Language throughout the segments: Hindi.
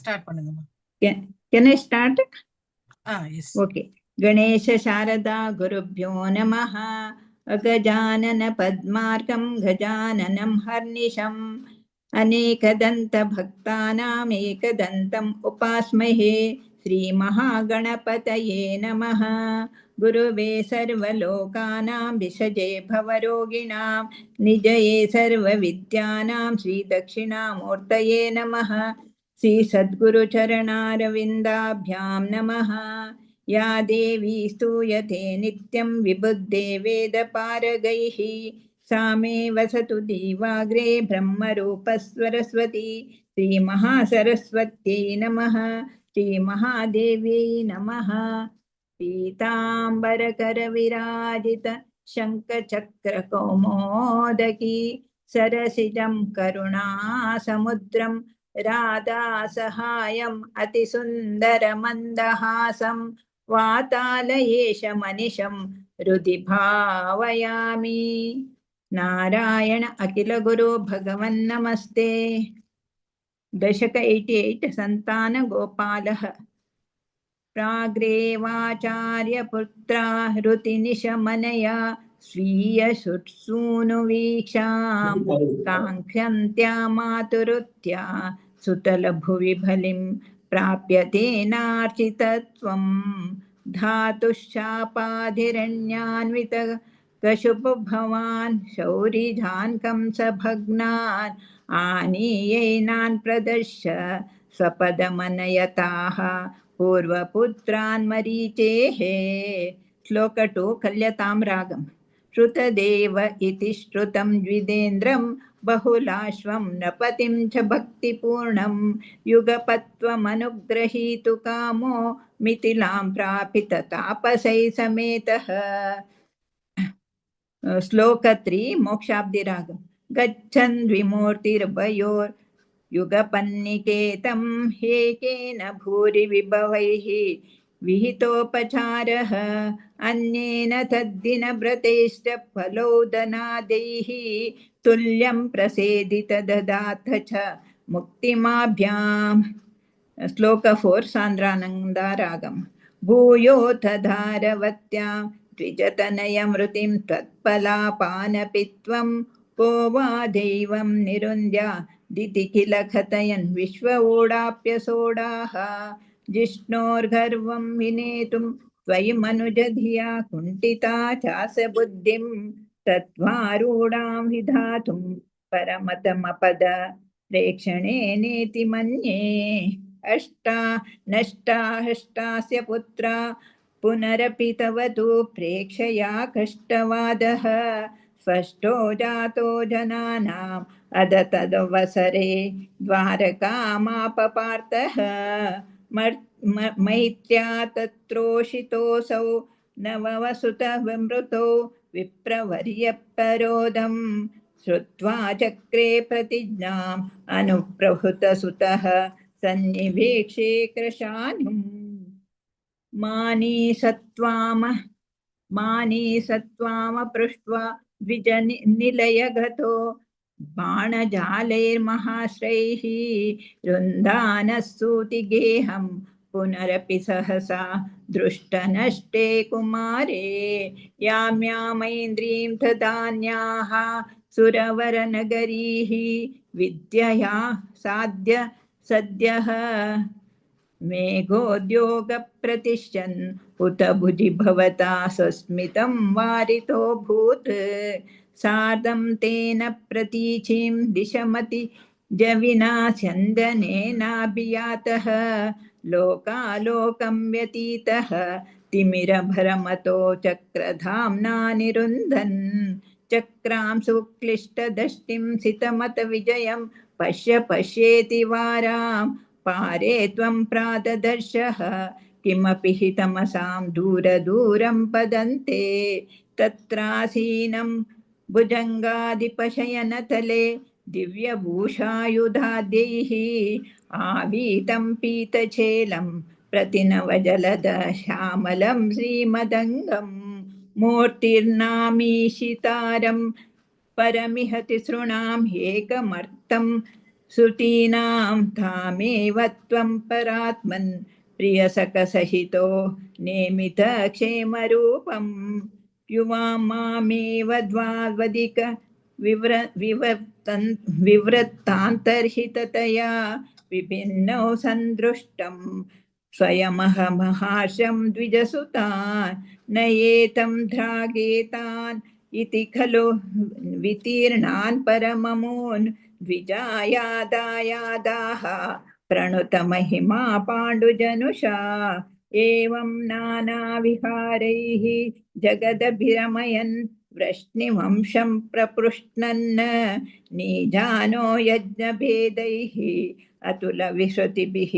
Start பண்ணுங்கம்மா can I start ah yes okay Ganesh Sharada गुरुभ्यो नमः अगजानन पद्मार्कं गजाननं हर्निशम् अनेकदन्तभक्तानाम् एकदन्तम् उपास्महे श्रीमहागणपतये नमः गुरुवे सर्वलोकानां विषजे भवरोगिणां निजये सर्वविद्यानां श्रीदक्षिणामूर्तये नमः श्रीसद्गुरुचरणारविन्दाभ्यां नमः। या देवी स्तूयते नित्यं विबुद्धे वेदपारगैः। सा मे वसतु दीवाग्रे ब्रह्मरूपस्वरस्वती। श्रीमहासरस्वत्यै नमः। श्रीमहादेव्यै नमः। पीताम्बरकरविराजित शङ्खचक्रकौमोदकी। सरसिजं करुणासमुद्रं राधासहायम् अतिसुन्दरमन्दहासं वातालयेशमनिशं हृदि भावयामि। नारायण अखिलगुरो भगवन्नमस्ते दशक एय्टि एय्ट् सन्तानगोपालः प्राग्रेवाचार्यपुत्रा हृतिनिशमनया स्वीयसुत्सूनुवीक्षां काङ्क्षन्त्या मातुरुत्या सुतलभुवि बलिं प्राप्यतेनार्चितत्वं धातुश्चापाधिरण्यान्वित कशुभवान् शौरिजान् कंसभग्नान् आनीयैनान् प्रदर्श स्वपदमनयताः। पूर्वपुत्रान् मरीचेः। श्लोक टु कल्यतां रागम्। श्रुतदेव इति श्रुतं द्विदेन्द्रं बहुलाश्वं नपतिं च भक्तिपूर्णं युगपत्वमनुग्रहीतु कामो मिथिलां प्रापित तापसै समेतः। श्लोक त्रि, मोक्षाब्दिरागम्। गच्छन् द्विमूर्तिर्भयोर् युगपन्निकेतं हेकेन भूरि विभवैः विहितोपचारः। अन्येन तद्दिनव्रतैश्च फलोदनादैः तुल्यं प्रसेदित ददाथ च मुक्तिमाभ्याम्। श्लोक फोर् सान्द्रानन्दारागं भूयोऽथ द्विजतनयमृतिं त्वत्फलापानपित्वं को वा दैवं निरुन्द्या दिति किल कथयन् विश्व ऊडाप्यसोडाः जिष्णोर्गर्वं विनेतुं त्वयि मनुजधिया कुण्ठिता चास बुद्धिं तत्त्वारूढां विधातुं परमतमपद प्रेक्षणेनेति मन्ये। अष्टा नष्टा हष्टास्य पुत्रा पुनरपि तव तु प्रेक्षया कष्टवादः। स्पष्टो जातो जनानाम् अद तदवसरे द्वारकामापपार्थः। मैत्र्या तत्रोषितोऽसौ नववसुतविमृतो विप्रवर्यपरोदं श्रुत्वा चक्रे प्रतिज्ञाम् अनुप्रभृतसुतः सन्निवेक्षे कृशानुम् मानी सत्त्वाम मानी सत्त्वामपृष्ट्वा द्विजनिलयगतो बाणजालैर्महाश्रैः रुन्दानः सूतिगेहं पुनरपि सहसा दृष्टनष्टे कुमारे। याम्यामैन्द्रीं तदान्याः सुरवरनगरीः विद्यया साध्य सद्यः। मेघोद्योगप्रतिष्ठन् उत भुजि भवता सस्मितं वारितोऽभूत् सार्धं तेन प्रतीचीं दिशमति जविना स्यन्दनेनाभियातः लोकालोकं व्यतीतः तिमिरभरमतो चक्रधाम्ना निरुन्धन्। चक्रां सुक्लिष्टदष्टिं सितमतविजयं। पश्य पश्येति वारां पारे त्वं प्रातदर्शः। किमपि हि तमसां दूरदूरं पदन्ते। तत्रासीनं भुजङ्गादिपशयनतले दिव्यभूषायुधाद्यैः आवीतं पीतचेलं प्रतिनवजलद श्यामलं श्रीमदङ्गं मूर्तिर्नामीशितारं परमिह तिसृणाम् एकमर्थं श्रुतीनां तामेव त्वं परात्मन् प्रियसखसहितो नेमितक्षेमरूपं युवां मामेव द्वावदिक विव्र विवर्तन् विवृत्तान्तर्हिततया विभिन्नौ सन्दृष्टं। स्वयमहमहार्षं द्विजसुतान् न एतं ध्रागेतान् इति खलु वितीर्णान् परममून्। द्विजायादायादाः प्रणुतमहिमा पाण्डुजनुषा एवं नानाविहारैः जगदभिरमयन् वृष्णिवंशं प्रपृष्णन् निजानो यज्ञभेदैः, अतुलविश्रुतिभिः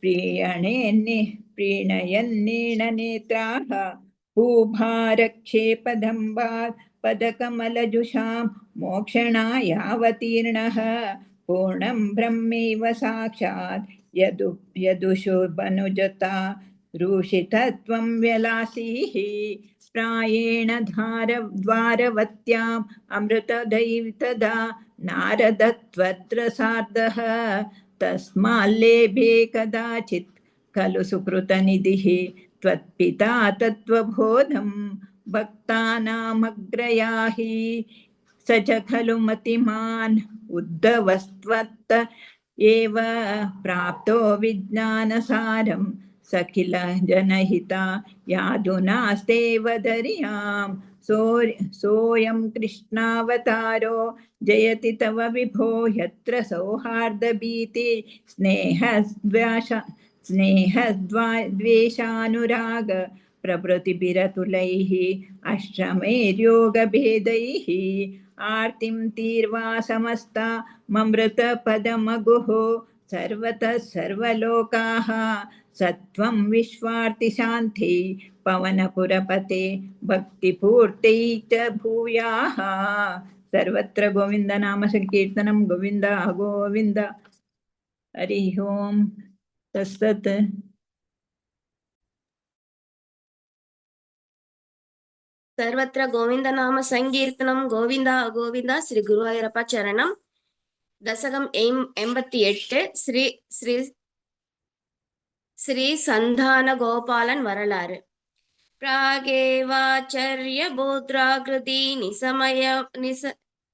प्रीयणेन्नि प्रीणयन्नीणनेत्राः भूभारक्षेपदम्बात् पदकमलजुषां, मोक्षणायावतीर्णः, पूर्णं ब्रह्मैव साक्षात् यदु यदुषुबनुजता रूषितत्वं व्यलासीः। प्रायेण धार द्वारवत्याम् अमृतदैवतदा नारदत्वत्र सार्धः। तस्माल्लेभे कदाचित् खलु सुकृतनिधिः। त्वत्पिता तत्त्वबोधं भक्तानामग्रयाहि। स च खलु मतिमान् उद्धवस्त्वत्त एव प्राप्तो विज्ञानसारं स किल जनहिता यादुनास्तेव दर्यां सो सोऽयं कृष्णावतारो, जयति तव विभो यत्र सौहार्दभीति। स्नेहद्वेष स्नेहद्वा द्वेषानुराग प्रभृतिभिरतुलैः अश्रमैर्योगभेदैः आर्तिं तीर्वा समस्ता, ममृतपदमगुः सर्वतः सर्वलोकाः सत्त्वं विश्वार्तिशान्ति पवनपुरपते भक्तिपूर्त्यै च भूयाः सर्वत्र गोविन्दनामसङ्कीर्तनं गोविन्द गोविन्द हरिः ओं तत्सत् సర్వత్ర గోవింద నామ సంకీర్తనం గోవింద గోవింద శ్రీ గురువాయూరప్ప చరణం தசகம் எம் எண்பத்தி எட்டு ஸ்ரீ ஸ்ரீ ஸ்ரீ சந்தான கோபாலன் வரலாறு प्रागेवाचर्य बोध्राकृति निसमय निस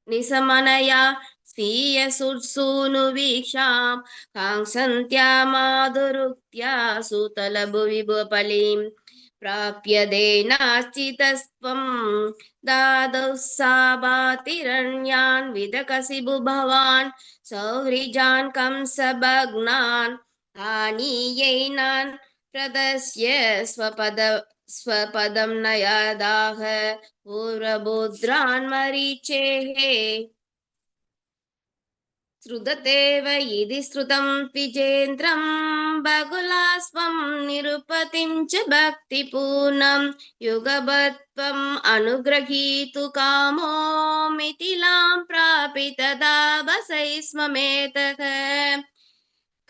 निसमनया स्वीय सुसूनुवीक्षां काङ्क्षन्त्या माधुरुक्त्या सुतलभुवि बलिं प्राप्य देनाश्चितस्त्वं दादौ साबातिरण्यान् विदकसि भुभवान् सौहृजान् कंसभग्नान् आनीयैनान् प्रदस्य स्वपद, स्वपदं नयदाह मरीचेः श्रुततेव यदि श्रुतं विजेन्द्रं बगुलास्वं निरुपतिं च भक्तिपूर्णं युगपत्वम् अनुग्रहीतु कामो मिथिलां प्रापि तदा वसै स्म मेतः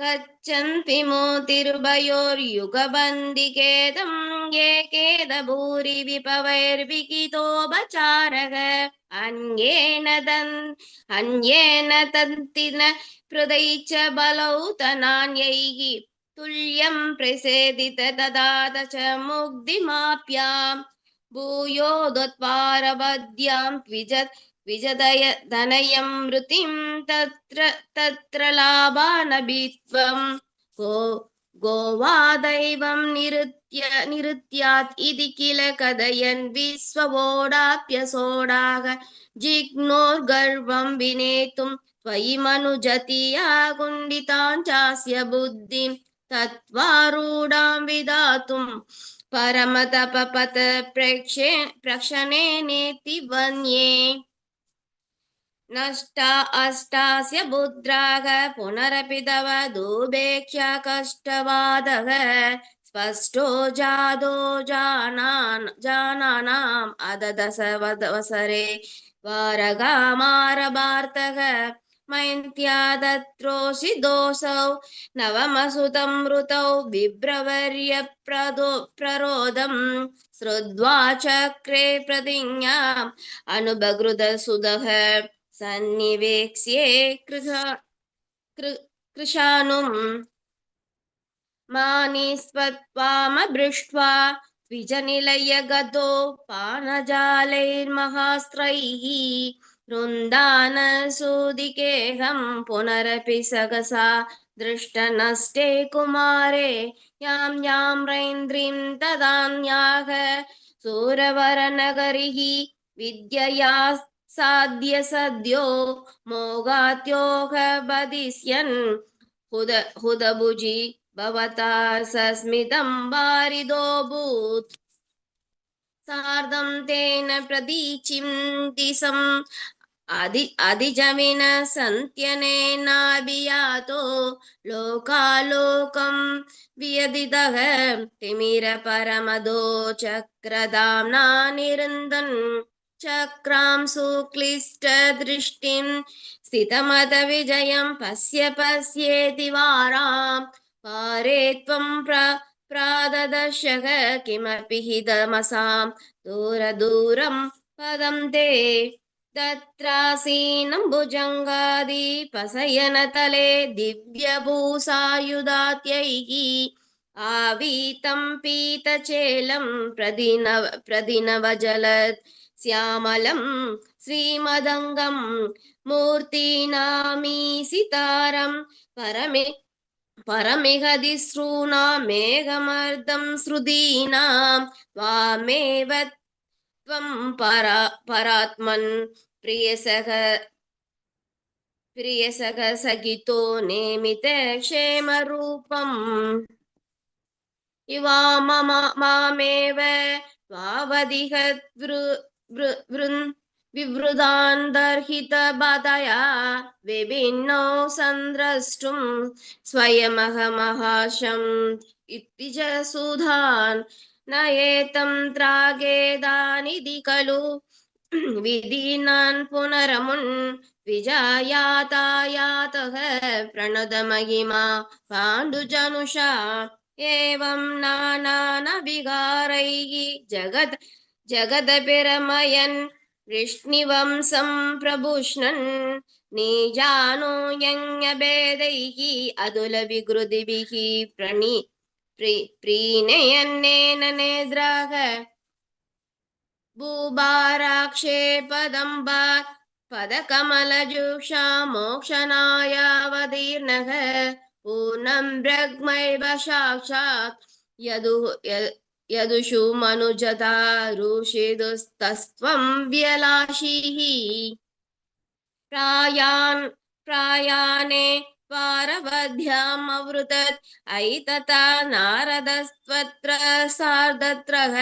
कच्छन्ति मोतिरुभयोर्युगबन्दिकेदं ये केदभूरि विपवैर्विकितोपचारः अन्येन दन् अन्येन तन्तिन हृदै च बलौ तनान्यैः तुल्यं प्रसेदित ददात च मुग्धिमाप्यां भूयोदत्पारवद्यां द्विजत् विजदय धनयं मृतिं तत्र तत्र लाभानभित्वं गो गोवादैवं निरुत्य निरुत्यात् इति किल कथयन् विश्ववोडाप्यसोडाः जिग्नोर्गर्वं विनेतुं त्वयि मनुजतिया कुण्डिताञ्चास्य बुद्धिं तत्त्वारूढां विधातुं परमतपपथ प्रेक्षे प्रक्षणेनेति वन्ये नष्टा अष्टास्य बुद्राग पुनरपि तव दुर्भेक्ष्य कष्टवादः स्पष्टो जादो जानान् जानानाम् अददसवसरे वारगामारभार्तः मैन्त्यादत्रोषि दोषौ नवमसुतं ऋतौ बिभ्रवर्य प्रदो प्ररोदम् श्रुत्वा चक्रे प्रतिज्ञाम् अनुबगृदसुदः सन्निवेक्ष्ये कृत कृ- कृशानुम् मानिस्वत्वामभृष्ट्वा द्विजनिलयगतो पानजालैर्महास्त्रैः वृन्दानसूदिकेऽहं पुनरपि सगसा दृष्टनष्टे कुमारे यां यां रैन्द्रीं तदान्याः सूरवरनगरिः विद्यया साद्य सद्यो बदिष्यन् हुद हुदभुजि भवता सस्मितं वारिदोऽभूत्। सार्धं तेन అధి అధిజమిన సంత్యనేనాభియాతో లోకాలోకం వియదిదవ తిమిర పరమదో చక్రదామ్నా నిరందన్ చక్రాం సూక్లిష్ట దృష్టిం స్థితమత విజయం పశ్య పశ్యేతి వారాం పారే త్వం ప్ర ప్రాదదర్శక కిమపి హిదమసాం దూర దూరం పదం తే भुजङ्गादिपशयनतले दिव्यभूषायुधात्यैः आवीतं पीतचेलं प्रदिन प्रदिनवजलत् श्यामलं श्रीमदङ्गं मूर्तीनामीसितारं परमे परमिहदिसॄणा मेघमर्दं श्रुतीनां त्वामेव त्वं परा परात्मन् प्रियसख प्रियसख सखितो नेमित क्षेमरूपम्। इवा मम मामेव त्वावदिहद्वृ वृ- वृन् विवृदान् दर्हितबदया विभिन्नौ सन्द्रष्टुं स्वयमहमहाशम् इति च सुधान् నయేతం త్రాగేదానిది కలు విధీనాన్ పునరమున్ విజాయాతాయాత ప్రణదమహిమా పాండుజనుషా. ఏం నానాన విగారై జగత్ జగదభిరమయన్ వృష్ణివంశం ప్రభూష్ణన్ నీజానో యంగభేదై అదుల విగృదిభిః ప్రణీ नेद्राः भूभाराक्षेपदम्ब पदकमलजुषा मोक्षणायावतीर्णः पूर्णं ब्रह्मैव साक्षात्। यदु यदुषु मनुजता ऋषिदुस्तस्त्वं व्यलाशिः। प्रायान् प्रायाणे पारवध्यामवृतत् अयि तथा नारदस्त्वत्र सार्धत्रः।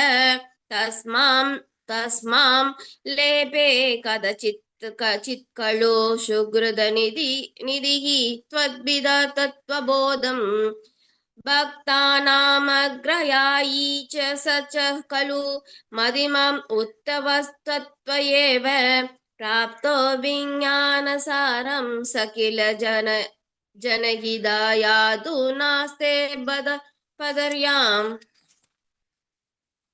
तस्मां तस्मां लेपे कदचित् कचित् कलो सुहृदनिधि निधिः त्वद्विद तत्त्वबोधम् भक्तानामग्रयायी च स च खलु मदिमम् उत्तवस्त्वत्व एव प्राप्तो विज्ञानसारं स किल जन जनहिदायातु नास्ते बद पदर्याम्।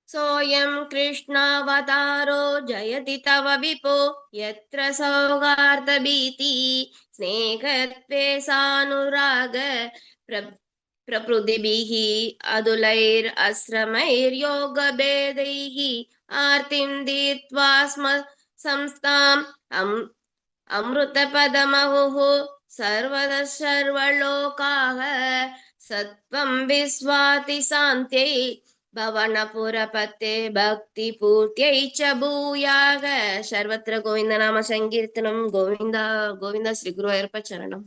सोऽयं कृष्णावतारो जयति तव विपो, यत्र सौहार्दभीति, स्नेहत्वे सानुराग प्र प्रकृतिभिः अदुलैरश्रमैर्योगभेदैः आर्तिं दीर्त्वा स्म, संस्थाम् சர்வத சர்வலோகாக சத்வம் விஸ்வாதி சாந்தியை ഭവനപുരപത്തെ ഭക്തി പൂർത്തിയൈ ച ഭൂയാക സർവത്ര ഗോവിന്ദ നാമ സങ്കീർത്തനം ഗോവിന്ദ ഗോവിന്ദ ശ്രീ ഗുരുവായൂരപ്പ ചരണം